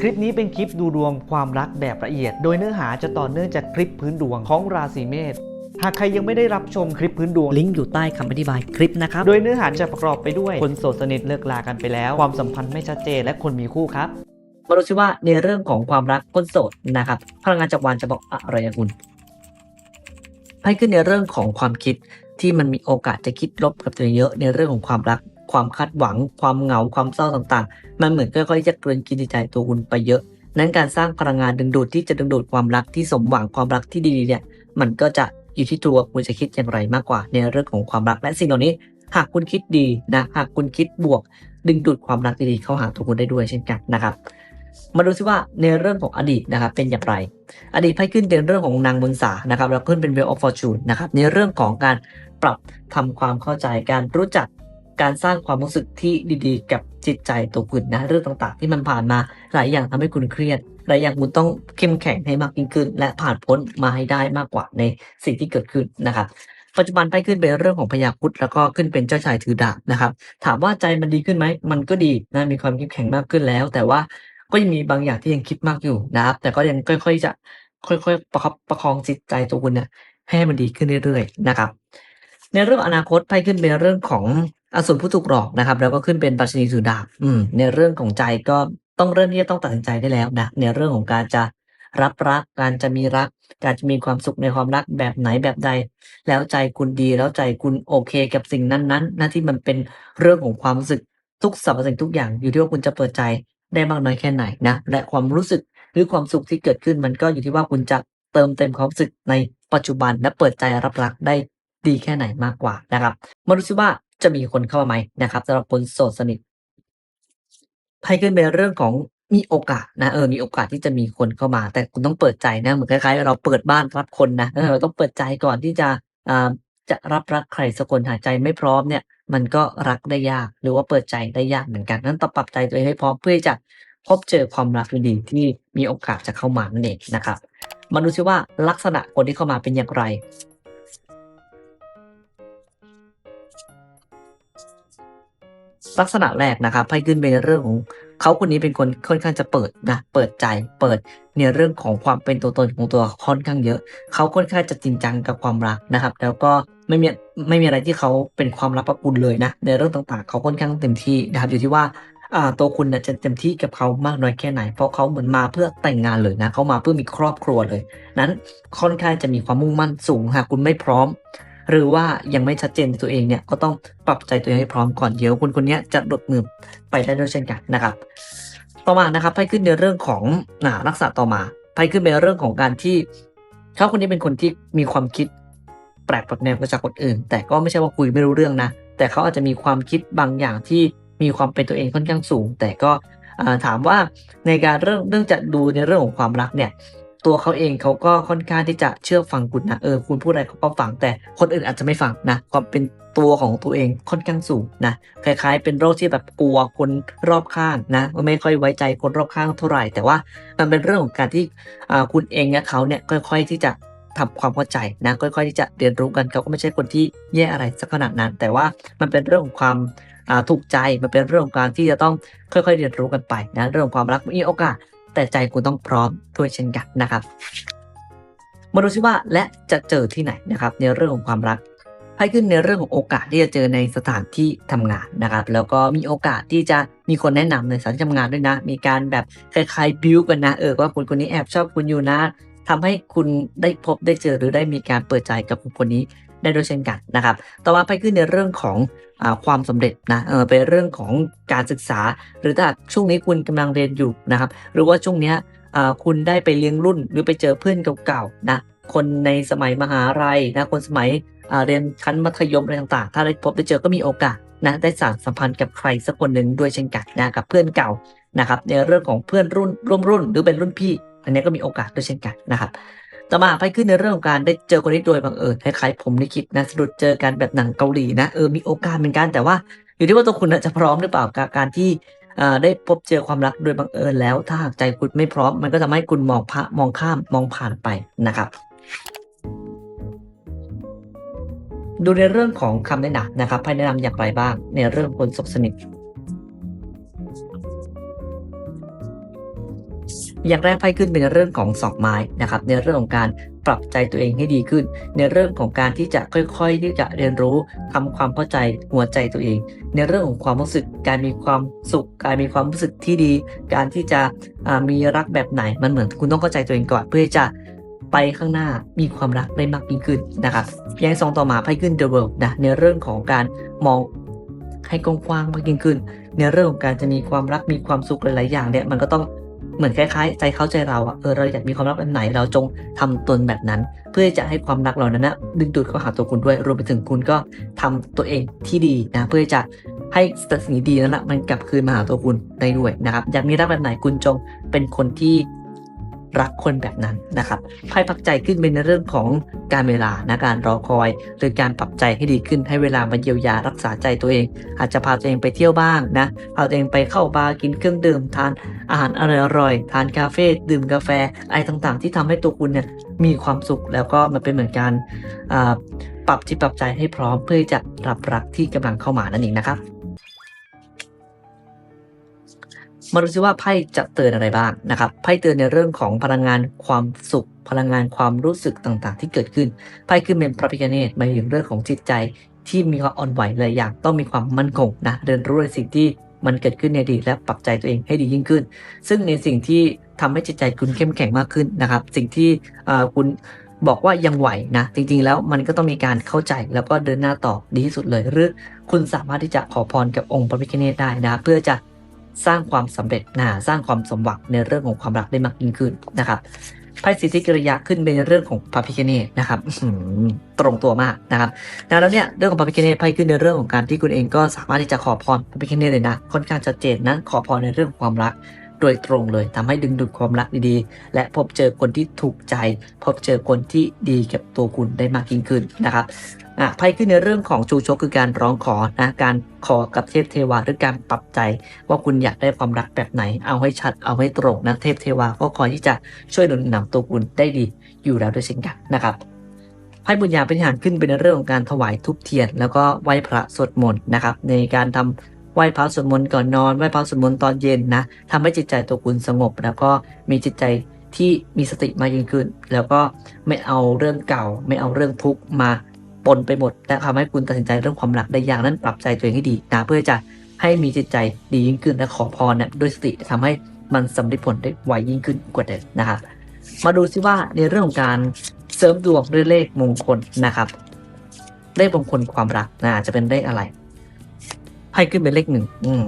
คลิปนี้เป็นคลิปดูดวงความรักแบบละเอียด โดยเนื้อหาจะต่อเนื่องจากคลิปพื้นดวงของราศีเมษหากใครยังไม่ได้รับชมคลิปพื้นดวงลิงก์อยู่ใต้คำอธิบายคลิปนะครับ โดยเนื้อหาจะประกอบไปด้วยคนโสดสนิทเลิกลากันไปแล้ว ความสัมพันธ์ไม่ชัดเจนและคนมีคู่ครับมาดูซิว่าในเรื่องของความรักคนโสดนะครับพลังงานจักรวาลจะบอกอะไรกับคุณให้ขึ้นในเรื่องของความคิดที่มันมีโอกาสจะคิดลบกับตัวเองเยอะในเรื่องของความรัก ความคาดหวัง ความเหงาความเศร้าต่างๆ มันเหมือนค่อยๆจะเกินกินใจตัวคุณไปเยอะ นั้นการสร้างพลังงานดึงดูดที่จะดึงดูดความรักที่สมหวังความรักที่ดีๆเนี่ย มันก็จะอยู่ที่ตัวคุณจะคิดอย่างไรมากกว่า ในเรื่องของความรักและสิ่งเหล่านี้ หากคุณคิดดีนะหากคุณคิดบวก ดึงดูดความรักดีๆเข้าหาตัวคุณได้ด้วยเช่นกันนะครับมาดูซิว่าในเรื่องของอดีตนะครับเป็นอย่างไร อดีตไพ่ขึ้นเป็นเรื่องของนางบนษานะครับแล้วขึ้นเป็น Wheel of Fortune นะครับในเรื่องของการปรับทำความเข้าใจการรู้จัก การสร้างความรู้สึกที่ดีๆ กับจิตใจตัวคุณนะเรื่องต่างๆ ที่มันผ่านมาหลายอย่างทำให้คุณเครียดหลายอย่างคุณต้องเข้มแข็งให้มากยิ่งขึ้น และผ่านพ้นมาให้ได้มากกว่าในสิ่งที่เกิดขึ้นนะครับปัจจุบันไพ่ขึ้นเป็นเรื่องของพญาครุดแล้วก็ขึ้นเป็นเจ้าชายถือดาบนะครับ ถามว่าใจมันดีขึ้นไหมมันก็ดีนะมีความเข้มแข็งมากขึ้นแล้ว แต่ว่าก็ยังมีบางอย่างที่ยังคิดมากอยู่นะครับ แต่ก็ยังค่อยๆจะค่อยๆประคับประคองจิตใจตัวคุณเนี่ยให้มันดีขึ้นเรื่อยๆนะครับ ในเรื่องอนาคตไพ่ขึ้นเป็นเรื่องของ อสูรผู้ถูกหลอกนะครับ แล้วก็ขึ้นเป็นปัชนีถือดาบอืมในเรื่องของใจก็ต้องเริ่มที่จะต้องตัดสินใจได้แล้วนะในเรื่องของการจะรับรัก การจะมีรัก การจะมีความสุขในความรักแบบไหนแบบใด แล้วใจคุณดีแล้วใจคุณโอเคกับสิ่งนั้นๆนะที่มันเป็นเรื่องของความรู้สึกทุกสรรพสิ่งทุกอย่างอยู่ที่ว่าคุณจะเปิดใจได้มากน้อยแค่ไหนนะและความรู้สึกหรือความสุขที่เกิดขึ้นมันก็อยู่ที่ว่าคุณจะเติมเต็มความรู้สึกในปัจจุบันและเปิดใจรับรักได้ดีแค่ไหนมากกว่านะครับมาดูซิว่า จะมีคนเข้ามาไหมนะครับสำหรับคนโสดสนิทไพ่ขึ้นเป็นเรื่องของมีโอกาสนะเออมีโอกาสที่จะมีคนเข้ามา แต่คุณต้องเปิดใจนะเหมือนคล้ายๆ เราเปิดบ้านรับคนนะเราต้องเปิดใจก่อนที่จะอ่าจะรับรักใครสักคนหายใจไม่พร้อมเนี่ย มันก็รักได้ยากหรือว่าเปิดใจได้ยากเหมือนกันนั้นต้องปรับใจตัวเองให้พร้อมเพื่อจะพบเจอความรักดีที่มีโอกาสจะเข้ามานั่นเองนะครับมาดูซิว่าลักษณะคนที่เข้ามาเป็นอย่างไร ลักษณะแรกนะครับไพ่ขึ้นเป็นเรื่องของเขาคนนี้เป็นคนค่อนข้างจะเปิดนะเปิดใจเปิดในเรื่องของความเป็นตัวตนของตัวค่อนข้างเยอะ เขาค่อนข้างจะจริงจังกับความรักนะครับ แล้วก็ไม่มีไม่มีอะไรที่เขาเป็นความลับประคุณเลยนะ ในเรื่องต่างๆ เขาค่อนข้างเต็มที่นะครับอยู่ที่ว่าตัวคุณจะเต็มที่กับเขามากน้อยแค่ไหน เพราะเขาเหมือนมาเพื่อแต่งงานเลยนะเขามาเพื่อมีครอบครัวเลย นั้นค่อนข้างจะมีความมุ่งมั่นสูงหากคุณไม่พร้อม หรือว่ายังไม่ชัดเจนตัวเองเนี่ยก็ต้องปรับใจตัวเองให้พร้อมก่อนเดี๋ยวคนคนนี้จะหลุดมือไปได้ด้วยเช่นกันนะครับ ต่อมานะครับไพ่ขึ้นในเรื่องของอ่าลักษณะต่อมาไพ่ขึ้นในเรื่องของการที่เขาคนนี้เป็นคนที่มีความคิดแปลกแปลกแนวไปจากคนอื่น แต่ก็ไม่ใช่ว่าคุยไม่รู้เรื่องนะ แต่เขาอาจจะมีความคิดบางอย่างที่มีความเป็นตัวเองค่อนข้างสูง แต่ก็ถามว่าในการเรื่องเรื่องจะดูในเรื่องของความรักเนี่ย ตัวเขาเองเขาก็ค่อนข้างที่จะเชื่อฟังคุณนะเออคุณพูดอะไรเขาก็ฟังแต่คนอื่นอาจจะไม่ฟังนะความเป็นตัวของตัวเองค่อนข้างสูงนะคล้ายๆ เป็นโรคที่แบบกลัวคนรอบข้างนะไม่ค่อยไว้ใจคนรอบข้างเท่าไหร่ แต่ว่ามันเป็นเรื่องของการที่อ่าคุณเองและเขาเนี่ยค่อย ๆที่จะทำความเข้าใจนะค่อย ๆ ที่จะเรียนรู้กันเขาก็ไม่ใช่คนที่แย่อะไรสักขนาดนั้น แต่ว่ามันเป็นเรื่องของความอ่าถูกใจมันเป็นเรื่องของการที่จะต้องค่อย ๆ เรียนรู้กันไปนะเรื่องของความรักมีโอกาส แต่ใจคุณต้องพร้อมด้วยเช่นกันนะครับ มาดูซิว่าและจะเจอที่ไหนนะครับ ในเรื่องของความรักไพ่ขึ้นในเรื่องของโอกาสที่จะเจอในสถานที่ทำงานนะครับ แล้วก็มีโอกาสที่จะมีคนแนะนำในสถานที่ทำงานด้วยนะ มีการแบบคล้ายๆบิวกันนะเออว่าคนคนนี้แอบชอบคุณอยู่นะทำให้คุณได้พบได้เจอหรือได้มีการเปิดใจกับคนคนนี้ ได้ด้วยเช่นกันนะครับ ต่อมาไพ่ขึ้นในเรื่องของอความสำเร็จนะเออเป็นเรื่องของการศึกษา หรือถ้าช่วงนี้คุณกำลังเรียนอยู่นะครับ หรือว่าช่วงเนี้ยคุณได้ไปเลี้ยงรุ่นหรือไปเจอเพื่อนเก่าๆนะคนในสมัยมหาลัยนะคนสมัยเรียนชั้นมัธยมอะไรต่างๆ ถ้าได้พบได้เจอก็มีโอกาสนะได้สานสัมพันธ์กับใครสักคนหนึ่งด้วยเช่นกันนะกับเพื่อนเก่านะครับในเรื่องของเพื่อนรุ่นร่วมรุ่น หรือเป็นรุ่นพี่ อันนี้ก็มีโอกาสด้วยเช่นกันนะครับ ต่อมาไปขึ้นในเรื่องของการได้เจอคนนี้โดยบังเอิญคล้ายๆผมลิขิตนะสะดุดเจอกันแบบหนังเกาหลีนะเออมีโอกาสเหมือนกันแต่ว่า อยู่ที่ว่าตัวคุณจะพร้อมหรือเปล่ากับการที่ได้พบเจอความรักโดยบังเอิญแล้ว ถ้าหากใจคุณไม่พร้อม มันก็ทำให้คุณมองพระมองข้ามมองผ่านไปนะครับดูในเรื่องของคำแนะนำนะครับให้แนะนำอย่างไรบ้างในเรื่องคนสบสนิท อย่างแรกไพ่ขึ้นเป็นเรื่องของสองไม้นะครับในเรื่องของการปรับใจตัวเองให้ดีขึ้น ในเรื่องของการที่จะค่อยๆ ที่จะเรียนรู้ทำความเข้าใจหัวใจตัวเอง ในเรื่องของความรู้สึกการมีความสุข การมีความรู้สึกที่ดี การที่จะมีรักแบบไหนมันเหมือนคุณต้องเข้าใจตัวเองก่อนเพื่อจะไปข้างหน้ามีความรักได้มากยิ่งขึ้นนะครับอย่างสองต่อมาไพ่ขึ้น The World นะในเรื่องของการมองให้กว้างมากยิ่งขึ้น ในเรื่องของการจะมีความรักมีความสุขหลายๆอย่างเนี่ยมันก็ต้อง เหมือนคล้ายๆ ใจเขาใจเราอะเออเราอยากมีความรักแบบไหน เราจงทำตนแบบนั้น เพื่อจะให้ความรักเหล่านั้นนะดึงดูดเข้าหาตัวคุณด้วย รวมไปถึงคุณก็ทำตัวเองที่ดีนะ เพื่อจะให้สิ่งดีนั้นนะมันกลับคืนมาหาตัวคุณได้ด้วยนะครับ อยากมีรักแบบไหนคุณจงเป็นคนที่ รักคนแบบนั้นนะครับไพ่พักใจขึ้นเป็นในเรื่องของการเวลานะการรอคอย หรือการปรับใจให้ดีขึ้นให้เวลามาเยียวยารักษาใจตัวเอง อาจจะพาตัวเองไปเที่ยวบ้างนะพาตัวเองไปเข้าบาร์กินเครื่องดื่มทานอาหารอร่อยๆทานคาเฟ่ดื่มกาแฟอะไรต่างๆ ที่ทำให้ตัวคุณเนี่ยมีความสุขแล้วก็มันเป็นเหมือนการปรับจิตปรับใจให้พร้อมเพื่อจะรับรักที่กำลังเข้ามานั่นเองนะครับ มาดูซิว่าไพ่จะเตือนอะไรบ้างนะครับไพ่เตือนในเรื่องของพลังงานความสุข พลังงานความรู้สึกต่างๆ ที่เกิดขึ้นไพ่ขึ้นเป็นพระพิฆเนศหมายถึงเรื่องของจิตใจที่มีความอ่อนไหวหลายอย่างต้องมีความมั่นคงนะเรียนรู้ในสิ่งที่มันเกิดขึ้นในอดีตและปรับใจตัวเองให้ดียิ่งขึ้น ซึ่งในสิ่งที่ทำให้จิตใจคุณเข้มแข็งมากขึ้นนะครับ สิ่งที่คุณบอกว่ายังไหวนะ จริงๆแล้วมันก็ต้องมีการเข้าใจแล้วก็เดินหน้าต่อดีที่สุดเลย หรือคุณสามารถที่จะขอพรกับองค์พระพิฆเนศได้นะ เพื่อจะ สร้างความสำเร็จนะสร้างความสมหวังในเรื่องของความรักได้มากยิ่งขึ้นนะครับไพ่สิทธิกิริยาขึ้นเป็นเรื่องของพระพิฆเนศนะครับตรงตัวมากนะครับนะแล้วเนี่ยเรื่องของพระพิฆเนศไพ่ขึ้นในเรื่องของการที่คุณเองก็สามารถที่จะขอพรพระพิฆเนศเลยนะค่อนข้างชัดเจนนะขอพรในเรื่องของความรักโดยตรงเลยทำให้ดึงดูดความรักดีๆ และพบเจอคนที่ถูกใจ พบเจอคนที่ดีกับตัวคุณได้มากยิ่งขึ้นนะครับ อะไพ่ขึ้นในเรื่องของชูชกคือการร้องขอนะการขอกับเทพเทวาหรือการปรับใจว่าคุณอยากได้ความรักแบบไหน เอาให้ชัดเอาให้ตรงนะเทพเทวาก็คอยที่จะช่วยหนุนนำตัวคุณได้ดีอยู่แล้วด้วยเช่นกันนะครับให้บุญญาเปฏิหารขึ้นเป็นเรื่องของการถวายทุบเทียน แล้วก็ไหว้พระสวดมนต์นะครับ ในการทำไหว้พระสวดมนต์ก่อนนอนไหว้พระสวดมนต์ตอนเย็นนะทำให้จิตใจตัวคุณสงบ แล้วก็มีจิตใจที่มีสติมากยิ่งขึ้น แล้วก็ไม่เอาเรื่องเก่า ไม่เอาเรื่องทุกข์มา ปนไปหมดและทำให้คุณตัดสินใจเรื่องความรักได้อย่างนั้นปรับใจตัวเองให้ดีนะเพื่อจะให้มีจิตใจดียิ่งขึ้นและขอพรเนี่ยด้วยสติทำให้มันสำเร็จผลได้ไวยิ่งขึ้นกว่าเดิมนะครับมาดูซิว่าในเรื่องของการเสริมดวงด้วยเลขมงคลนะครับเลขมงคลความรักนะจะเป็นเลขอะไรไพ่ขึ้นเป็นเลขหนึ่งอืม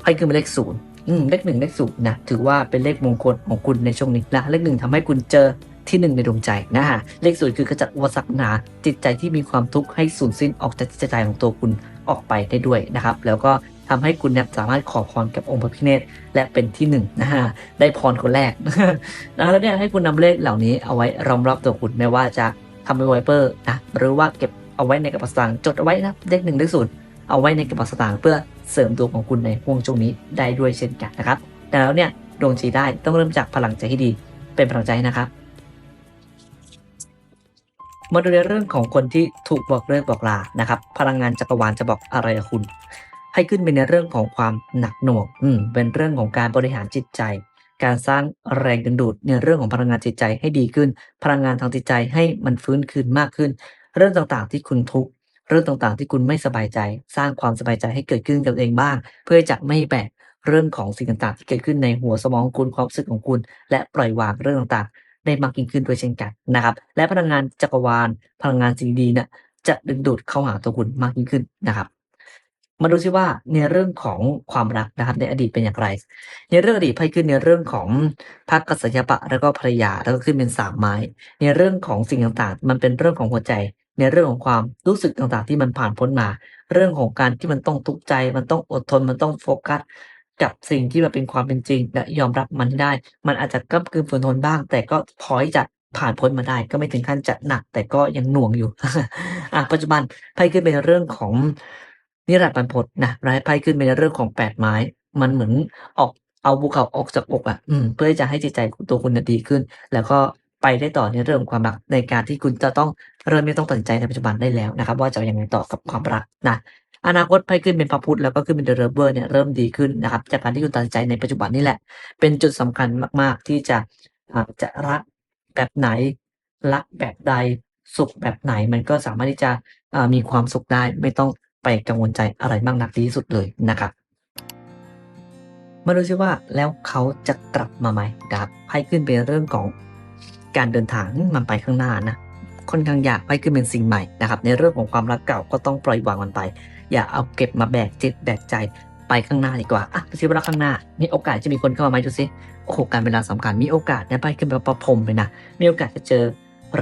ไพ่ขึ้นเป็นเลขศูนย์อืมเลขหนึ่งเลขศูนย์นะถือว่าเป็นเลขมงคลของคุณในช่วงนี้นะเลขหนึ่งทำให้คุณเจอ ที่หนึ่งในดวงใจนะฮะเลขศูนย์คือกระจัดอุปสรรคหนา จิตใจที่มีความทุกข์ให้สูญสิ้นออกจากจิตใจของตัวคุณออกไปได้ด้วยนะครับ แล้วก็ทำให้คุณเนี่ยสามารถขอพรกับองค์พระพิเนศและเป็นที่หนึ่งนะฮะได้พรคนแรกนะแล้วเนี่ยให้คุณนำเลขเหล่านี้เอาไว้รอมรอบตัวคุณไม่ว่าจะทำเป็นไวเปอร์นะหรือว่าเก็บเอาไว้ในกระเป๋าสตางค์จดเอาไว้นะเลขหนึ่งเลขศูนย์เอาไว้ในกระเป๋าสตางค์เพื่อเสริมดวงของคุณในห่วงช่วงนี้ได้ด้วยเช่นกันนะครับแต่แล้วเนี่ยดวงจีได้ต้องเริ่มจากพลังใจที่ดีเป็นพลังใจนะครับ มาดูในเรื่องของคนที่ถูกบอกเลิกบอกลานะครับ พลังงานจักรวาลจะบอกอะไรกับคุณ ให้ขึ้นเป็นในเรื่องของความหนักหน่วงอืมเป็นเรื่องของการบริหารจิตใจ การสร้างแรงดึงดูดในเรื่องของพลังงานจิตใจให้ดีขึ้น พลังงานทางจิตใจให้มันฟื้นคืนมากขึ้น เรื่องต่างๆที่คุณทุกข์เรื่องต่างๆที่คุณไม่สบายใจ สร้างความสบายใจให้เกิดขึ้นกับเองบ้าง เพื่อจะไม่แบกเรื่องของสิ่งต่างๆ ที่เกิดขึ้นในหัวสมองของคุณความรู้สึกของคุณ และปล่อยวางเรื่องต่างๆ ได้มากยิ่งขึ้นด้วยเช่นกันนะครับ และพลังงานจักรวาล พลังงานสิ่งดีเนี่ยจะดึงดูดเข้าหาตัวคุณมากยิ่งขึ้นนะครับ มาดูซิว่าในเรื่องของความรักนะครับในอดีตเป็นอย่างไร ในเรื่องอดีตไพ่ขึ้นในเรื่องของพักกัสยปะแล้วก็ภรรยาแล้วก็ขึ้นเป็นสามไม้ ในเรื่องของสิ่งต่างๆ มันเป็นเรื่องของหัวใจ ในเรื่องของความรู้สึกต่างๆ ที่มันผ่านพ้นมา เรื่องของการที่มันต้องทุกข์ใจ มันต้องอดทนมันต้องโฟกัส กับสิ่งที่มันเป็นความเป็นจริง และยอมรับมันให้ได้ มันอาจจะก้ากึ่งฝืนทนบ้าง แต่ก็พอที่จะผ่านพ้นมาได้ ก็ไม่ถึงขั้นจะหนัก แต่ก็ยังหน่วงอยู่ อะปัจจุบันไพ่ขึ้นเป็นเรื่องของนิรันดร์บรรพตนะและไพ่ขึ้นเป็นเรื่องของแปดไม้ มันเหมือนออกเอาภูเขาออกจากอกอะอืมเพื่อที่จะให้จิตใจตัวคุณดีขึ้น แล้วก็ไปได้ต่อในเรื่องของความรักในการที่คุณจะต้องเริ่มไม่ต้องตัดใจในปัจจุบันได้แล้วนะครับ ว่าจะยังไงต่อกับความรักนะ อนาคตไพ่ขึ้นเป็นพระพุธแล้วก็ขึ้นเป็นเดอะเรเวอร์เนี่ยเริ่มดีขึ้นนะครับจากการที่คุณตัดสินใจในปัจจุบันนี่แหละ เป็นจุดสำคัญมาก ๆ ที่จะจะรักแบบไหนรักแบบใดสุขแบบไหนมันก็สามารถที่จะมีความสุขได้ไม่ต้องไปกังวลใจอะไรมากนักที่สุดเลยนะครับมาดูซิว่าแล้วเขาจะกลับมาไหมครับไพ่ขึ้นเป็นเรื่องของการเดินทางมันไปข้างหน้านะค่อนข้างยากไพ่ขึ้นเป็นสิ่งใหม่นะครับ ในเรื่องของความรักเก่าก็ต้องปล่อยวางมันไป อย่าเอาเก็บมาแบกจิตแบกใจไปข้างหน้าดีกว่าอะดูซิว่าข้างหน้า มีโอกาสจะมีคนเข้ามาไหมดูซิโอ้โหการเวลาสำคัญมีโอกาสนะไพ่ขึ้นเป็นประพรมเลยนะมีโอกาสจะเจอ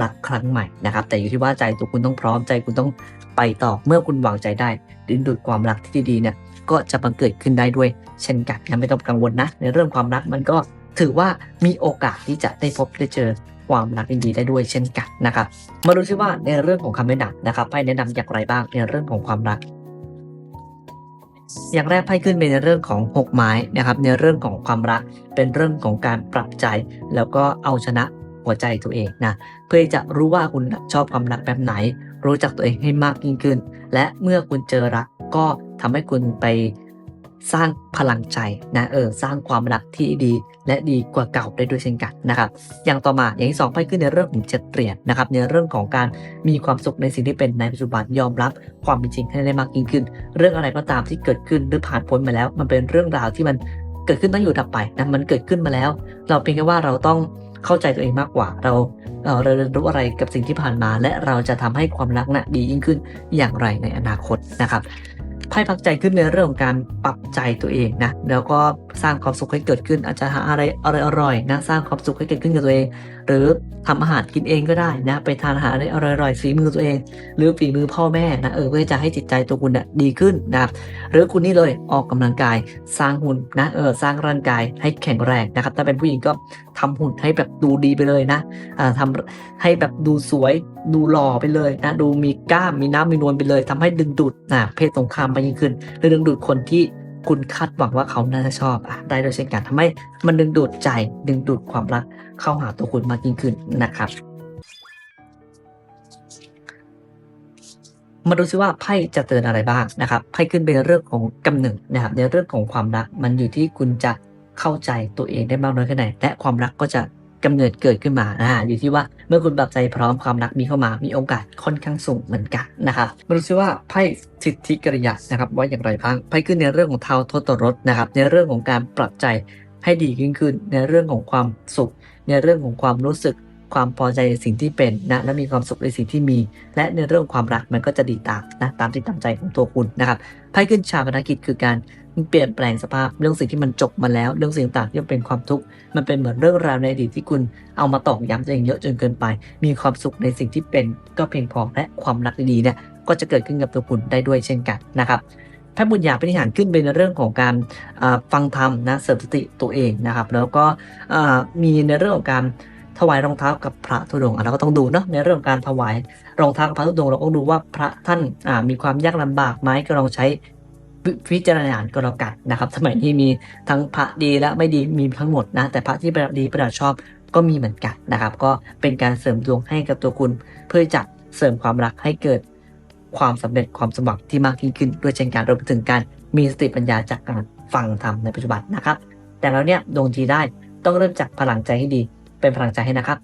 รักครั้งใหม่นะครับ แต่อยู่ที่ว่าใจตัวคุณต้องพร้อมใจคุณต้องไปต่อเมื่อคุณวางใจได้ดึงดูดความรักที่ดีๆเนี่ยก็จะบังเกิดขึ้นได้ด้วย เช่นกันนะไม่ต้องกังวลนะ ในเรื่องความรักมันก็ถือว่ามีโอกาสที่จะได้พบได้เจอความรักดีๆได้ด้วยเช่นกันนะครับมาดูซิว่าในเรื่องของคำแนะนำนะครับไพ่แนะนำอย่างไรบ้างในเรื่องของความรัก อย่างแรกไพ่ขึ้นเป็นในเรื่องของหกไม้นะครับ ในเรื่องของความรัก เป็นเรื่องของการปรับใจ แล้วก็เอาชนะหัวใจตัวเองนะ เพื่อจะรู้ว่าคุณชอบความรักแบบไหน รู้จักตัวเองให้มากยิ่งขึ้น และเมื่อคุณเจอรักก็ทำให้คุณไป สร้างพลังใจนะเออสร้างความรักที่ดีและดีกว่าเก่าได้ด้วยเช่นกันนะครับอย่างต่อมาอย่างที่สองไพ่ขึ้นในเรื่องของเจ็ดเหรียญนะครับในเรื่องของการมีความสุขในสิ่งที่เป็นในปัจจุบันยอมรับความเป็นจริงให้ได้มากยิ่งขึ้น เรื่องอะไรก็ตามที่เกิดขึ้นหรือผ่านพ้นมาแล้ว มันเป็นเรื่องราวที่มันเกิดขึ้นต้องอยู่ดับไปนะมันเกิดขึ้นมาแล้ว เราเพียงแค่ว่าเราต้องเข้าใจตัวเองมากกว่าเราเออเราเรียนรู้อะไรกับสิ่งที่ผ่านมา และเราจะทำให้ความรักน่ะดียิ่งขึ้นอย่างไรในอนาคตนะครับ ไพ่พักใจขึ้นในเรื่องของการปรับใจตัวเองนะแล้วก็ สร้างความสุขให้เกิดขึ้น อาจจะหาอะไรอร่อยๆนะสร้างความสุขให้เกิดขึ้นกับตัวเอง หรือทำอาหารกินเองก็ได้นะ ไปทานอาหารอะไรอร่อยๆฝีมือตัวเอง หรือฝีมือพ่อแม่นะเออเพื่อจะให้จิตใจตัวคุณน่ะดีขึ้นนะครับหรือคุณนี่เลยออกกำลังกายสร้างหุ่นนะเออสร้างร่างกายให้แข็งแรงนะครับถ้าเป็นผู้หญิงก็ทำหุ่นให้แบบดูดีไปเลยนะอ่าทำให้แบบดูสวยดูหล่อไปเลยนะดูมีกล้ามมีน้ำมีนวลไปเลยทำให้ดึงดูดนะเพศตรงข้ามไปยิ่งขึ้นหรือดึงดูดคนที่ คุณคาดหวังว่าเขาน่าจะชอบอะได้โดยเช่นกันทำให้มันดึงดูดใจดึงดูดความรักเข้าหาตัวคุณมากยิ่งขึ้นนะครับ มาดูซิว่าไพ่จะเตือนอะไรบ้างนะครับไพ่ขึ้นเป็นเรื่องของกำเนิดนะครับในเรื่องของความรักมันอยู่ที่คุณจะเข้าใจตัวเองได้มากน้อยแค่ไหนและความรักก็จะ กำเนิดเกิดขึ้นมาอ่าอยู่ที่ว่าเมื่อคุณปรับใจพร้อมความรักมีเข้ามามีโอกาสค่อนข้างสูงเหมือนกันนะครับมาดูซิว่าไพ่สิทธิกริยานะครับว่าอย่างไรบ้างไพ่ขึ้นในเรื่องของเท้าทษตรสนะครับในเรื่องของการปรับใจให้ดียิ่งขึ้น ในเรื่องของความสุข ในเรื่องของความรู้สึกความพอใจในสิ่งที่เป็นนะและมีความสุขในสิ่งที่มี และในเรื่องความรักมันก็จะดีตามนะตามที่ตามใจของตัวคุณนะครับไพ่ขึ้นชาปนกิจคือการ มันเปลี่ยนแปลงสภาพเรื่องสิ่งที่มันจบมาแล้ว เรื่องสิ่งต่างๆที่มันเป็นความทุกข์มันเป็นเหมือนเรื่องราวในอดีตที่คุณเอามาตอกย้ำตัวเองเยอะจนเกินไป มีความสุขในสิ่งที่เป็นก็เพียงพอและความรักดีๆเนี่ยก็จะเกิดขึ้นกับตัวคุณได้ด้วยเช่นกันนะครับพระบุญญาพินิหารขึ้นเป็นเรื่องของการฟังธรรมนะเสริมสติตัวเองนะครับ แล้วก็มีในเรื่องของการถวายรองเท้ากับพระธุดงค์เราก็ต้องดูเนาะในเรื่องของการถวายรองเท้ากับพระธุดงค์เราก็ดูว่าพระท่านมีความยากลำบากไหมก็ลองใช้ วิจารณาก็แล้วกันนะครับ สมัยนี้มีทั้งพระดีและไม่ดีมีทั้งหมดนะ แต่พระที่ประดีประดับชอบก็มีเหมือนกันนะครับ ก็เป็นการเสริมดวงให้กับตัวคุณ เพื่อจะเสริมความรักให้เกิดความสำเร็จความสมหวังที่มากยิ่งขึ้นด้วยเช่นกันรวมไปถึงการมีสติปัญญาจากการฟังธรรมในปัจจุบันนะครับ แต่แล้วเนี่ยดวงดีได้ต้องเริ่มจากพลังใจให้ดี เป็นพลังใจให้นะครับ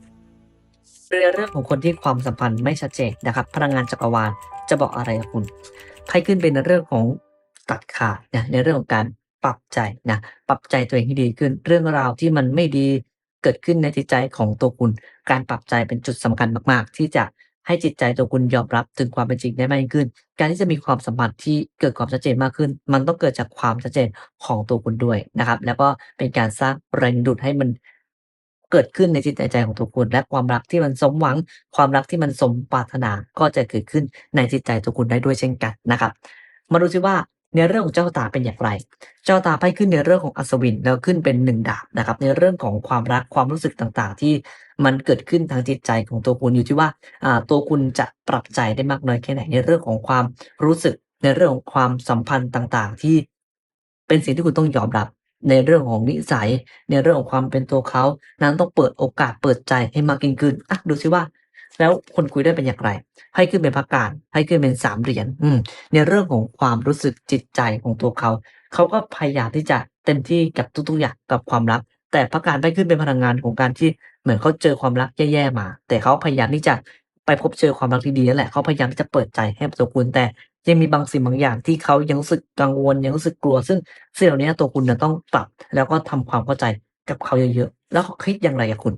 ในเรื่องของคนที่ความสัมพันธ์ไม่ชัดเจนนะครับ พลังงานจักรวาลจะบอกอะไรกับคุณไพ่ขึ้นเป็นเรื่องของ ตัดขาดนะในเรื่องของการปรับใจนะปรับใจตัวเองให้ดีขึ้น เรื่องราวที่มันไม่ดีเกิดขึ้นในจิตใจของตัวคุณ การปรับใจเป็นจุดสำคัญมาก ๆ ที่จะให้จิตใจตัวคุณยอมรับถึงความเป็นจริงได้มากยิ่งขึ้น การที่จะมีความสัมพันธ์ที่เกิดความชัดเจนมากขึ้น มันต้องเกิดจากความชัดเจนของตัวคุณด้วยนะครับ แล้วก็เป็นการสร้างแรงดูดให้มันเกิดขึ้นในจิตใจของตัวคุณและความรักที่มันสมหวัง ความรักที่มันสมปรารถนาก็จะเกิดขึ้นในจิตใจตัวคุณได้ด้วยเช่นกันนะครับ มาดูซิว่า ในเรื่องของเจ้าตาเป็นอย่างไร เจ้าตาไพ่ขึ้นในเรื่องของอัศวินแล้วขึ้นเป็นหนึ่งดาบนะครับ ในเรื่องของความรักความรู้สึกต่างๆ ที่มันเกิดขึ้นทางจิตใจของตัวคุณอยู่ที่ว่าตัวคุณจะปรับใจได้มากน้อยแค่ไหนในเรื่องของความรู้สึก ในเรื่องของความสัมพันธ์ต่างๆ ที่เป็นสิ่งที่คุณต้องยอมรับในเรื่องของนิสัย ในเรื่องของความเป็นตัวเขา นั้นต้องเปิดโอกาสเปิดใจให้มากยิ่งขึ้นอะดูซิว่า แล้วคนคุยได้เป็นอย่างไรไพ่ขึ้นเป็นพระการไพ่ขึ้นเป็นสามเหรียญอืมในเรื่องของความรู้สึกจิตใจของตัวเขา เขาก็พยายามที่จะเต็มที่กับทุกๆอย่างกับความรัก แต่พระการไพ่ขึ้นเป็นพลังงานของการที่เหมือนเขาเจอความรักแย่ๆมา แต่เขาพยายามที่จะไปพบเจอความรักที่ดีนั่นแหละเขาพยายามที่จะเปิดใจให้ตัวคุณแต่ยังมีบางสิ่งบางอย่างที่เขายังรู้สึกกังวลยังรู้สึกกลัว ซึ่งสิ่งเหล่านี้ตัวคุณจะต้องปรับ แล้วก็ทำความเข้าใจกับเขาเยอะๆ แล้วเขาคิดอย่างไรกับคุณ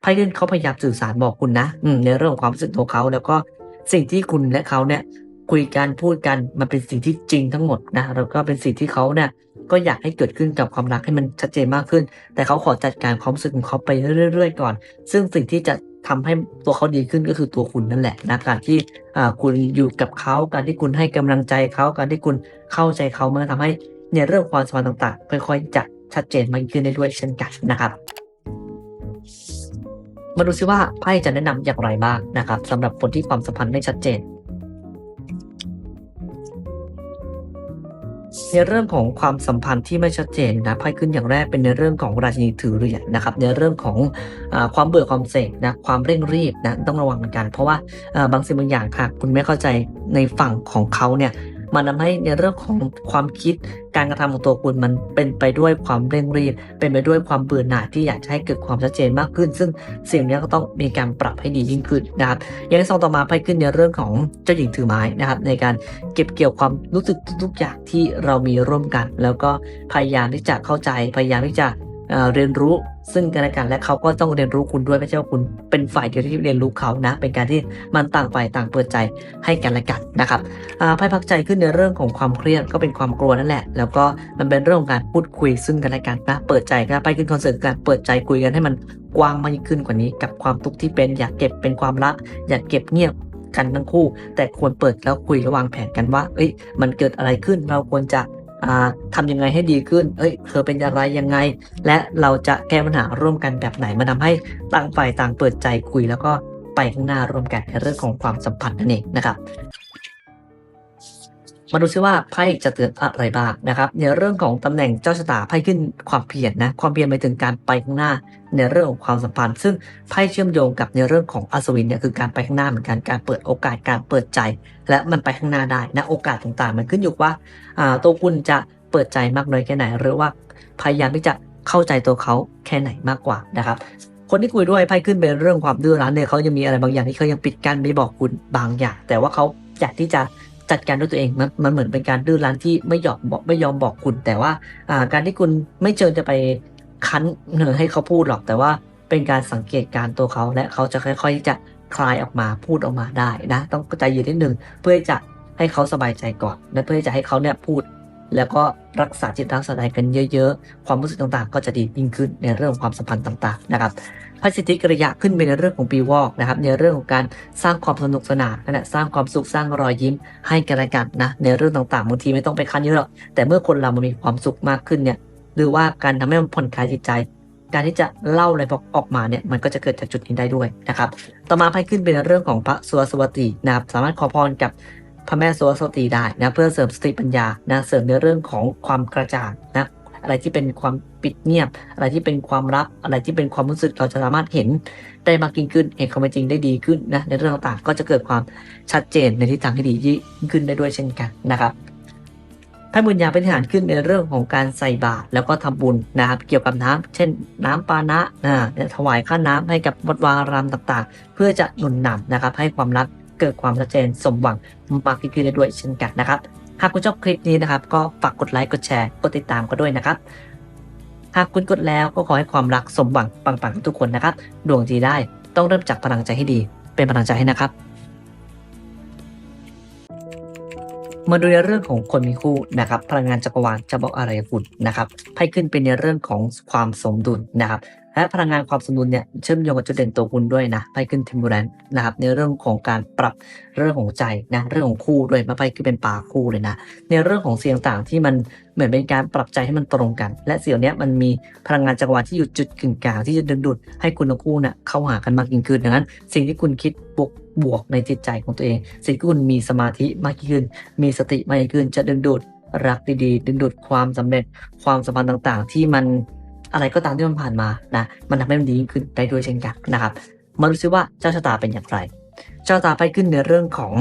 ไพ่ขึ้นเขาพยายามสื่อสารบอกคุณนะอืในเรื่องของความรู้สึกของเขาแล้วก็สิ่งที่คุณและเขาเนี่ยคุยกันพูดกันมันเป็นสิ่งที่จริงทั้งหมดนะแล้วก็เป็นสิ่งที่เขาเนี่ยก็อยากให้เกิดขึ้นกับความรักให้มันชัดเจนมากขึ้น แต่เขาขอจัดการความรู้สึกของเขาไปเรื่อย ๆ ก่อน ซึ่งสิ่งที่จะทำให้ตัวเขาดีขึ้นก็คือตัวคุณนั่นแหละนะการที่คุณอยู่กับเขาการที่คุณให้กำลังใจเขาการที่คุณเข้าใจเขามันก็ทำให้ในเรื่องความสัมพันธ์ต่างๆ ค่อยๆจะชัดเจนมากขึ้นได้ด้วยเช่นกันนะครับ มาดูซิว่าไพ่จะแนะนำอย่างไรบ้างนะครับสำหรับคนที่ความสัมพันธ์ไม่ชัดเจน ในเรื่องของความสัมพันธ์ที่ไม่ชัดเจนนะไพ่ขึ้นอย่างแรกเป็นในเรื่องของราชินีถือเหรียญนะครับ ในเรื่องของอความเบื่อความเสกนะความเร่งรีบนะต้องระวังเหมือนกัน เพราะว่าอ่าบางสิ่งบางอย่างค่ะคุณไม่เข้าใจในฝั่งของเขาเนี่ยมันทำให้ในเรื่องของความคิด การกระทำของตัวคุณมันเป็นไปด้วยความเร่งรีบ เป็นไปด้วยความเบื่อหน่ายที่อยากให้เกิดความชัดเจนมากขึ้น ซึ่งสิ่งนี้ก็ต้องมีการปรับให้ดียิ่งขึ้นนะครับอย่างที่สองต่อมาไปขึ้นในเรื่องของเจ้าหญิงถือไม้นะครับ ในการเก็บเกี่ยวความรู้สึกทุกๆอย่างที่เรามีร่วมกัน แล้วก็พยายามที่จะเข้าใจพยายามที่จะ เรียนรู้ซึ่งกันและกันและเขาก็ต้องเรียนรู้คุณด้วยไม่ใช่ว่าคุณเป็นฝ่ายเดียวที่เรียนรู้เขานะ เป็นการที่มันต่างฝ่ายต่างเปิดใจให้กันและกันนะครับอ่าไพ่พักใจขึ้นในเรื่องของความเครียดก็เป็นความกลัวนั่นแหละ แล้วก็มันเป็นเรื่องของการพูดคุยซึ่งกันและกันนะเปิดใจกันไปขึ้นคอนเสิร์ตการเปิดใจคุยกันให้มันกว้างมากยิ่งขึ้นกว่านี้ กับความทุกข์ที่เป็นอยากเก็บเป็นความรัก อยากเก็บเงียบกันทั้งคู่ แต่ควรเปิดแล้วคุยระวางแผนกันว่า เอ้ย มันเกิดอะไรขึ้น เราควรจะ ทำยังไงให้ดีขึ้น เอ้ย เธอเป็นอะไรยังไง และเราจะแก้ปัญหาร่วมกันแบบไหนมันทาให้ต่างฝ่ายต่างเปิดใจคุยแล้วก็ไปข้างหน้าร่วมกันในเรื่องของความสัมพันธ์นั่นเองนะครับ มาดูซิว่าไพ่จะเตือนอะไรบ้างนะครับ ในเรื่องของตำแหน่งเจ้าชะตาไพ่ขึ้นความเพียรนะความเพียรหมายถึงการไปข้างหน้า ในเรื่องของความสัมพันธ์ ซึ่งไพ่เชื่อมโยงกับในเรื่องของอัศวินเนี่ยคือการไปข้างหน้าเหมือนกันการเปิดโอกาสการเปิดใจ และมันไปข้างหน้าได้นะโอกาสต่างๆ มันขึ้นอยู่ว่าอ่าตัวคุณจะเปิดใจมากน้อยแค่ไหน หรือว่าพยายามที่จะเข้าใจตัวเขาแค่ไหนมากกว่านะครับคนที่คุยด้วยไพ่ขึ้นเป็นเรื่องความดื้อรั้นเนี่ยเขายังมีอะไรบางอย่างที่เขายังปิดกั้นไม่บอกคุณบางอย่าง แต่ว่าเขาอยากที่จะ จัดการด้วยตัวเองมันมันเหมือนเป็นการดื้อรั้นที่ไม่ยอมบอกไม่ยอมบอกคุณ แต่ว่าการที่คุณไม่เชิญจะไปคั้นเนอให้เขาพูดหรอก แต่ว่าเป็นการสังเกตการตัวเขาและเขาจะค่อย ๆ จะคลายออกมาพูดออกมาได้นะ ต้องใจเย็นนิดนึงเพื่อจะให้เขาสบายใจก่อนและเพื่อจะให้เขาเนี่ยพูด แล้วก็รักษาจิตรักษาใจกันเยอะ ๆ ความรู้สึกต่างๆ ก็จะดียิ่งขึ้นในเรื่องของความสัมพันธ์ต่างๆนะครับพระสิทธิกริยะขึ้นไปในเรื่องของปีวอกนะครับในเรื่องของการสร้างความสนุกสนานนะสร้างความสุขสร้างรอยยิ้มให้กันและกันนะในเรื่องต่างๆบางทีไม่ต้องไปคันเยอะหรอกแต่เมื่อคนเรามันมีความสุขมากขึ้นเนี่ยหรือว่าการทำให้มันผ่อนคลายจิตใจ การที่จะเล่าอะไรออกมาเนี่ยมันก็จะเกิดจากจุดนี้ได้ด้วยนะครับต่อมาไพ่ขึ้นเป็นเรื่องของพระสุวสวตีนะครับสามารถขอพรกับ พระแม่สวสตีได้นะเพื่อเสริมสติปัญญานะเสริมในเรื่องของความกระจ่างนะอะไรที่เป็นความปิดเงียบ อะไรที่เป็นความลับอะไรที่เป็นความรู้สึกเราจะสามารถเห็นได้มากยิ่งขึ้นเห็นความจริงได้ดีขึ้นนะในเรื่องต่างๆก็จะเกิดความชัดเจนในทิศทางที่ดียิ่งขึ้นได้ด้วยเช่นกันนะครับพระบุญญาเป็นฐานขึ้นในเรื่องของการใส่บาตรแล้วก็ทำบุญนะครับ เกี่ยวกับน้ำเช่น น้ำปานะนะถวายค่าน้ำให้กับวัดวาอารามต่างๆ เพื่อจะหนุนนำนะครับให้ความรัก เกิดความชัดเจนสมหวังมากยิ่งขึ้นได้ด้วยเช่นกันนะครับ หากคุณชอบคลิปนี้นะครับ ก็ฝากกดไลค์กดแชร์กดติดตามก็ด้วยนะครับ หากคุณกดแล้วก็ขอให้ความรักสมหวังปังๆทุกคนนะครับ ดวงดีได้ต้องเริ่มจากพลังใจให้ดี เป็นพลังใจให้นะครับมาดูในเรื่องของคนมีคู่นะครับพลังงานจักรวาลจะบอกอะไรกับคุณนะครับไพ่ขึ้นเป็นในเรื่องของความสมดุลนะครับ และพลังงานความสมดุลเนี่ยเชื่อมโยงกับจุดเด่นตัวคุณด้วยนะไพ่ขึ้นเทมโบแรนนะครับในเรื่องของการปรับเรื่องของใจนะเรื่องของคู่ด้วยมาไพ่ขึ้นเป็นปลาคู่เลยนะในเรื่องของเสียงต่างที่มันเหมือนเป็นการปรับใจให้มันตรงกัน และเสียงเนี้ยมันมีพลังงานจักรวาลที่อยู่จุดกึ่งกลางที่จะดึงดูดให้คุณทั้งคู่เนี่ยเข้าหากันมากยิ่งขึ้นดังนั้น สิ่งที่คุณคิดบวกบวกในจิตใจของตัวเอง สิ่งที่คุณมีสมาธิมากยิ่งขึ้น มีสติมากยิ่งขึ้นจะดึงดูดรักดีๆ ดึงดูดความสำเร็จความสัมพันธ์ต่างๆ ที่มัน อะไรก็ตามที่มันผ่านมานะมันทำให้มันดียิ่งขึ้นได้ด้วยเช่นกันนะครับมาดูซิว่าเจ้าชะตาเป็นอย่างไรเจ้าชะตาไพ่ขึ้นในเรื่องของ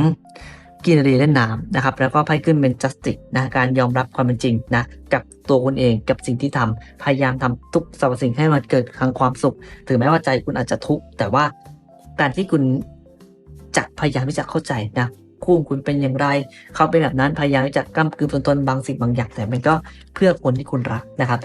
กินรีเล่นน้ำนะครับแล้วก็ไพ่ขึ้นเป็น justice นะการยอมรับความเป็นจริงนะกับตัวคุณเองกับสิ่งที่ทำพยายามทำทุกสรรพสิ่งให้มันเกิดทางความสุข ถึงแม้ว่าใจคุณอาจจะทุกข์แต่ว่าการที่คุณจะพยายามที่จะเข้าใจนะคู่ขอคุณเป็นอย่างไร เขาเป็นแบบนั้นพยายามที่จะกำกืนตนตนบางสิ่งบางอย่างแต่มันก็เพื่อคนที่คุณรักนะครับ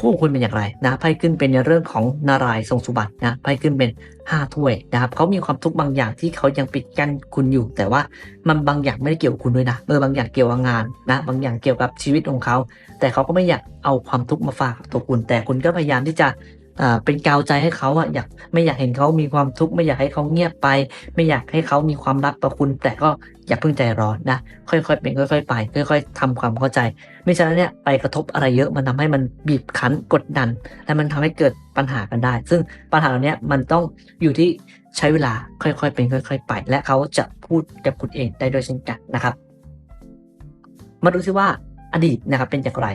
คู่ของคุณเป็นอย่างไรนะไพ่ขึ้นเป็นในเรื่องของนารายทรงสุบัตินะไพ่ขึ้นเป็นห้าถ้วยนะครับเขามีความทุกข์บางอย่างที่เขายังปิดกั้นคุณอยู่ แต่ว่ามันบางอย่างไม่ได้เกี่ยวกับคุณด้วยนะเออบางอย่างเกี่ยวกับงานนะบางอย่างเกี่ยวกับชีวิตของเขา แต่เขาก็ไม่อยากเอาความทุกข์มาฝากกับตัวคุณ แต่คุณก็พยายามที่จะ อ่าเป็นกาวใจให้เขาอะอยากไม่อยากเห็นเขามีความทุกข์ไม่อยากให้เขาเงียบไป ไม่อยากให้เขามีความรักต่อคุณ แต่ก็อย่าเพิ่งใจร้อนนะค่อยๆเป็นค่อย ๆ ไป ค่อย ๆทำความเข้าใจ ไม่ฉะนั้นเนี่ยไปกระทบอะไรเยอะมันทำให้มันบีบคั้นกดดัน และมันทำให้เกิดปัญหากันได้ ซึ่งปัญหาเหล่านี้มันต้องอยู่ที่ใช้เวลาค่อยๆเป็นค่อย ๆ ไป และเขาจะพูดกับคุณเองได้ด้วยเช่นกันนะครับ มาดูซิว่าอดีตนะครับเป็นอย่างไร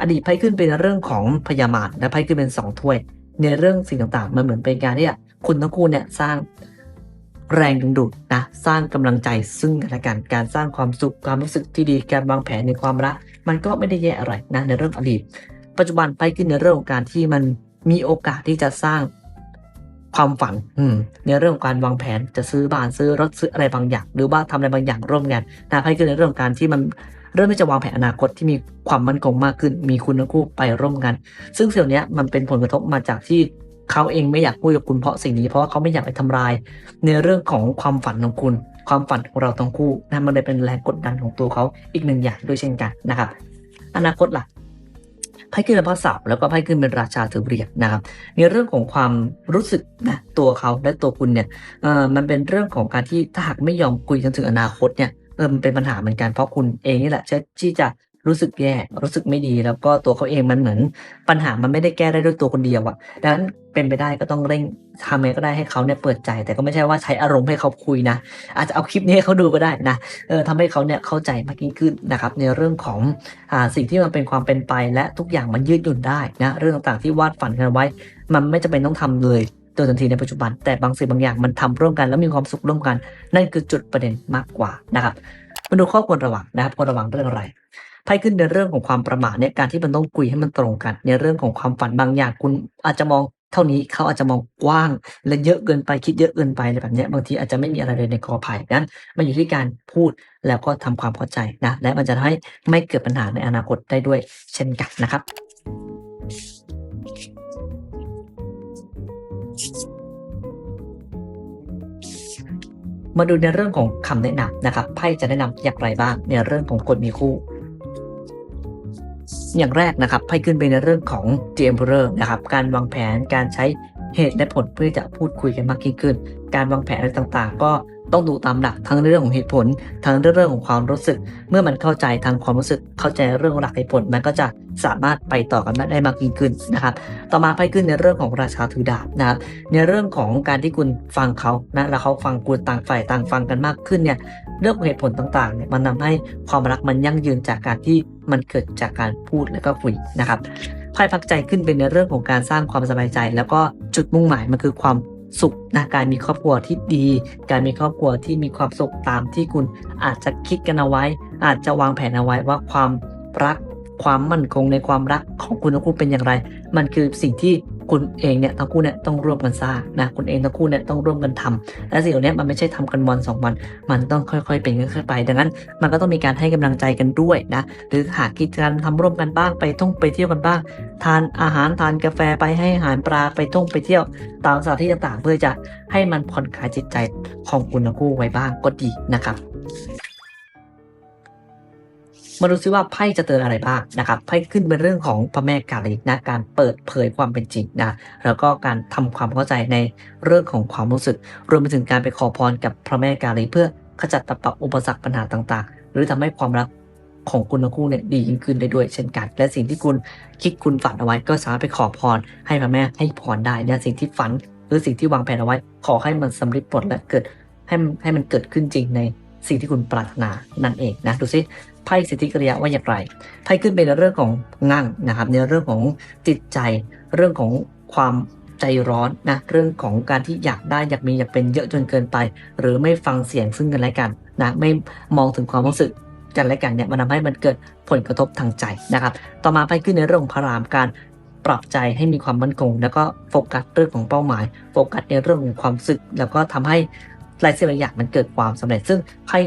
อดีตไพ่ขึ้นเป็นเรื่องของพยามารและไพ่ขึ้นเป็นสองถ้วย ในเรื่องสิ่งต่างๆ มันเหมือนเป็นการที่คุณทั้งคู่เนี่ยสร้างแรงดึงดูดนะสร้างกำลังใจซึ่งกันและกันการสร้างความสุขความรู้สึกที่ดีการวางแผนในความรักมันก็ไม่ได้แย่อะไรนะในเรื่องอดีต ปัจจุบันไพ่ขึ้นในเรื่องของการที่มันมีโอกาสที่จะสร้างความฝันอืมในเรื่องของการวางแผนจะซื้อบ้านซื้อรถซื้ออะไรบางอย่าง หรือว่าทำอะไรบางอย่างร่วมกันนะไพ่ขึ้นในเรื่องของการที่มัน เริ่มที่จะวางแผนอนาคตที่มีความมั่นคงมากขึ้น มีคุณทั้งคู่ไปร่วมกัน ซึ่งสิ่งเนี้ยมันเป็นผลกระทบมาจากที่เขาเองไม่อยากพูดกับคุณเพราะสิ่งนี้ เพราะว่าเขาไม่อยากไปทำลาย ในเรื่องของความฝันของคุณ ความฝันของเราทั้งคู่นะมันเลยเป็นแรงกดดันของตัวเขาอีกหนึ่งอย่างด้วยเช่นกันนะครับ อนาคตล่ะไพ่ขึ้นเป็นพระเสาร์แล้วก็ไพ่ขึ้นเป็นราชาถือเหรียญนะครับในเรื่องของความรู้สึกนะตัวเขาและตัวคุณเนี่ยเอ่อมันเป็นเรื่องของการที่ถ้าหากไม่ยอมคุยกันถึงอนาคตเนี่ย ออมันเป็นปัญหาเหมือนกันเพราะคุณเองนี่แหละที่จะรู้สึกแย่รู้สึกไม่ดีแล้วก็ตัวเขาเองมันเหมือนปัญหามันไม่ได้แก้ได้ด้วยตัวคนเดียวอะดังนั้นเป็นไปได้ก็ต้องเร่งทำไงก็ได้ให้เขาเนี่ยเปิดใจ แต่ก็ไม่ใช่ว่าใช้อารมณ์ให้เขาคุยนะ อาจจะเอาคลิปนี้ให้เขาดูก็ได้นะเออทำให้เขาเนี่ยเข้าใจมากยิ่งขึ้นนะครับในเรื่องของอ่าสิ่งที่มันเป็นความเป็นไปและทุกอย่างมันยืดหยุ่นได้นะเรื่องต่างๆที่วาดฝันกันไว้ มันไม่จำเป็นต้องทำเลย ดยทันทีในปัจจุบัน แต่บางสิ่งบางอย่างมันทำร่วมกันแล้วมีความสุขร่วมกัน นั่นคือจุดประเด็นมากกว่านะครับมาดูข้อควรระวังนะครับควรระวังเรื่องอะไรไพ่ขึ้นในเรื่องของความประมาทเนี่ยการที่มันต้องคุยให้มันตรงกัน ในเรื่องของความฝันบางอย่างคุณอาจจะมองเท่านี้เขาอาจจะมองกว้างและเยอะเกินไปคิดเยอะเกินไปอะไรแบบนี้บางทีอาจจะไม่มีอะไรเลยในกอไผ่นั้นมันอยู่ที่การพูดแล้วก็ทำความเข้าใจนะและมันจะทำให้ไม่เกิดปัญหาในอนาคตได้ด้วยเช่นกันนะครับ มาดูในเรื่องของคำแนะนำนะครับไพ่จะแนะนำอย่างไรบ้างในเรื่องของคนมีคู่ อย่างแรกนะครับไพ่ขึ้นไปในเรื่องของ The Emperor นะครับการวางแผนการใช้เหตุและผลเพื่อจะพูดคุยกันมากยิ่งขึ้น การวางแผนอะไรต่างๆ ก็ ต้องดูตามหลักทั้งเรื่องของเหตุผล ทั้งเรื่องของความรู้สึก เมื่อมันเข้าใจทางความรู้สึก เข้าใจเรื่องหลักเหตุผล มันก็จะสามารถไปต่อกันได้มากยิ่งขึ้นนะครับ ต่อมาไพ่ขึ้นในเรื่องของราชาถือดาบนะครับ ในเรื่องของการที่คุณฟังเขานะแล้วเขาฟังคุณต่างฝ่ายต่างฟังกันมากขึ้นเนี่ยเรื่องของเหตุผลต่างๆเนี่ยมันทำให้ความรักมันยั่งยืนจากการที่มันเกิดจากการพูดแล้วก็คุยนะครับไพ่พักใจขึ้นเป็นในเรื่องของการสร้างความสบายใจ แล้วก็จุดมุ่งหมายมันคือความ สุขนะการมีครอบครัวที่ดี การมีครอบครัวที่มีความสุขตามที่คุณอาจจะคิดกันเอาไว้ อาจจะวางแผนเอาไว้ว่าความรัก ความมั่นคงในความรักของคุณทั้งคู่เป็นอย่างไร มันคือสิ่งที่คุณเองเนี่ยทั้งคู่เนี่ยต้องร่วมกันสร้างนะคุณเองทั้งคู่เนี่ยต้องร่วมกันทำและสิ่งเหล่านี้มันไม่ใช่ทำกันวันสองวัน มันต้องค่อยๆเป็นค่อยๆไป ดังนั้น มันก็ต้องมีการให้กำลังใจกันด้วยนะหรือหากกิจกรรมทำร่วมกันบ้างไปท่องไปเที่ยวกันบ้าง ทานอาหารทานกาแฟไปให้อาหารปลาไปท่องไปเที่ยวตามสถานที่ต่างๆ เพื่อจะให้มันผ่อนคลายจิตใจของคุณทั้งคู่ไว้บ้างก็ดีนะครับ มาดูซิว่าไพ่จะเตือนอะไรบ้างนะครับไพ่ขึ้นเป็นเรื่องของพระแม่กาลีนะการเปิดเผยความเป็นจริงนะแล้วก็การทำความเข้าใจในเรื่องของความรู้สึก รวมไปถึงการไปขอพรกับพระแม่กาลีเพื่อขจัดปัดเป่าอุปสรรคปัญหาต่างๆ หรือทำให้ความรักของคุณทั้งคู่เนี่ยดียิ่งขึ้นได้ด้วยเช่นกัน และสิ่งที่คุณคิดคุณฝันเอาไว้ ก็สามารถไปขอพร ให้พระแม่ให้พรได้และสิ่งที่ฝันหรือสิ่งที่วางแผนเอาไว้ ขอให้มันสำเร็จผลและเกิดให้มันให้มันเกิดขึ้นจริงในสิ่งที่คุณปรารถนานั่นเองนะดูซิ ไพ่สิทธิกริยาว่าอย่างไรไพ่ขึ้นเป็นเรื่องของงั่งนะครับ ในเรื่องของจิตใจ เรื่องของความใจร้อนนะเรื่องของการที่อยากได้อยากมีอยากเป็นเยอะจนเกินไป หรือไม่ฟังเสียงซึ่งกันและกันนะไม่มองถึงความรู้สึกกันและกันเนี่ยมันทำให้มันเกิดผลกระทบทางใจนะครับ ต่อมาไปขึ้นในเรื่องของพระรามการปรับใจให้มีความมั่นคง แล้วก็โฟกัสเรื่องของเป้าหมาย โฟกัสในเรื่องของความรู้สึก แล้วก็ทำให้หลายสิ่งหลายอย่างมันเกิดความสำเร็จ ซึ่งให้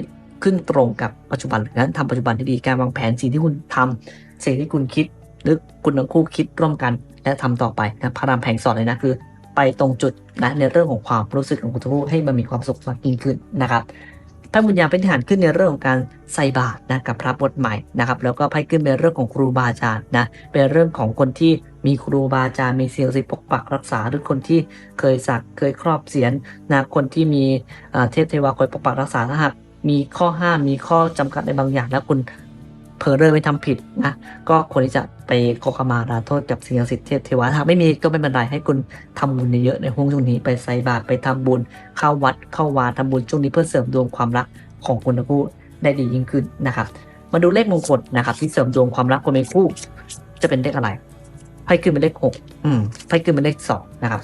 ขึ้นตรงกับปัจจุบันหรือการทำปัจจุบันที่ดีการวางแผนสิ่งที่คุณทำสิ่งที่คุณคิด หรือคุณทั้งคู่คิดร่วมกัน และทำต่อไปนะพระรามแผงสอนเลยนะคือ ไปตรงจุดนะในเรื่องของความรู้สึกของคุณทั้งคู่ให้มันมีความสุขมากยิ่งขึ้นนะครับพระบุญญาเป็นทหารขึ้นในเรื่องของการใส่บาตรนะกับพระบทใหม่นะครับแล้วก็ไพ่ขึ้นเป็นเรื่องของครูบาอาจารย์นะเป็นเรื่องของคนที่มีครูบาอาจารย์มีเสียงสิปกปักรักษา หรือคนที่เคยสักเคยครอบเสียนนะคนที่มีเอ่อเทพเทวาคอยปกปักรักษาถ้าหาก มีข้อห้ามมีข้อจำกัดในบางอย่าง แล้วคุณเผลอเลยไปทำผิดนะ ก็ควรที่จะไปขอขมาลาโทษกับสิ่งศักดิ์สิทธิ์เทวาถ้าไม่มีก็ไม่เป็นไรให้คุณทำบุญเยอะในห้วงช่วงนี้ไปใส่บาตรไปทำบุญเข้าวัดเข้าวาทำบุญช่วงนี้เพื่อเสริมดวงความรักของคุณทั้งคู่ได้ดียิ่งขึ้นนะครับ มาดูเลขมงคลนะครับ ที่เสริมดวงความรักคนเป็นคู่ จะเป็นเลขอะไรไพ่ขึ้นเป็นเลขหกอืมไพ่ขึ้นเป็นเลขสองนะครับ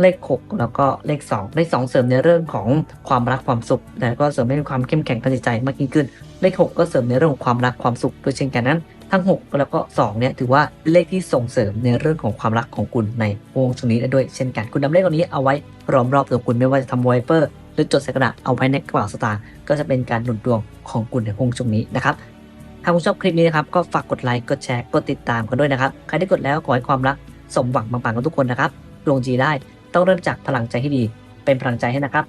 เลขหกแล้วก็เลขสองเลขสองเสริมในเรื่องของความรักความสุข แล้วก็เสริมให้มีความเข้มแข็งทางจิตใจมากยิ่งขึ้น เลขหกก็เสริมในเรื่องของความรักความสุขด้วยเช่นกันนั้น ทั้ง 6 แล้วก็2เนี่ยถือว่าเลขที่ส่งเสริมในเรื่องของความรักของคุณในวงช่วงนี้ได้ด้วยเช่นกัน คุณนำเลขตัวนี้เอาไว้รอมรอบตัวคุณไม่ว่าจะทำไวเปอร์หรือจดใส่กระดาษเอาไว้ในกระเป๋าสตางค์ก็จะเป็นการหนุนดวงของคุณในวงช่วงนี้นะครับถ้าคุณชอบคลิปนี้นะครับก็ฝากกดไลค์กดแชร์กดติดตามกันด้วยนะครับใครได้กดแล้วขอให้ความรักสมหวังปังๆกันทุกคนนะครับดวงจีได้ ต้องเริ่มจากพลังใจที่ดี เป็นพลังใจให้นะครับ